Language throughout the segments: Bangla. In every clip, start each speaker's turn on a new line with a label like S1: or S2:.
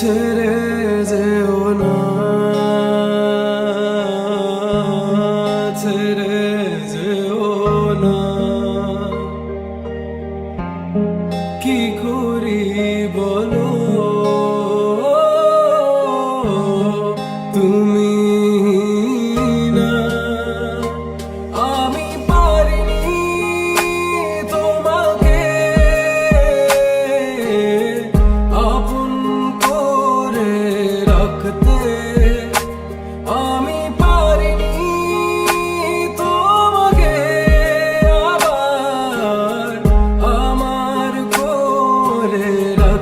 S1: Tereze ona.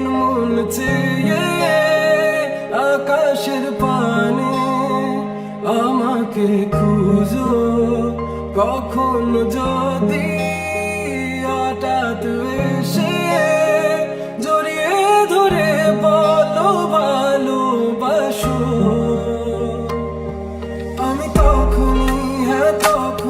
S1: আনমন চেয়ে আকাশের পানে আমাকে খুঁজো। কখন যদি হঠাৎ এসে জড়িয়ে ধরে বলো ভালোবাসো আমি তখনই হ্যাঁ তখনই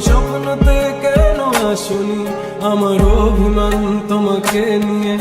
S1: স্বপ্নতে কেন আসনি? আমার অভিমান তোমাকে নিয়ে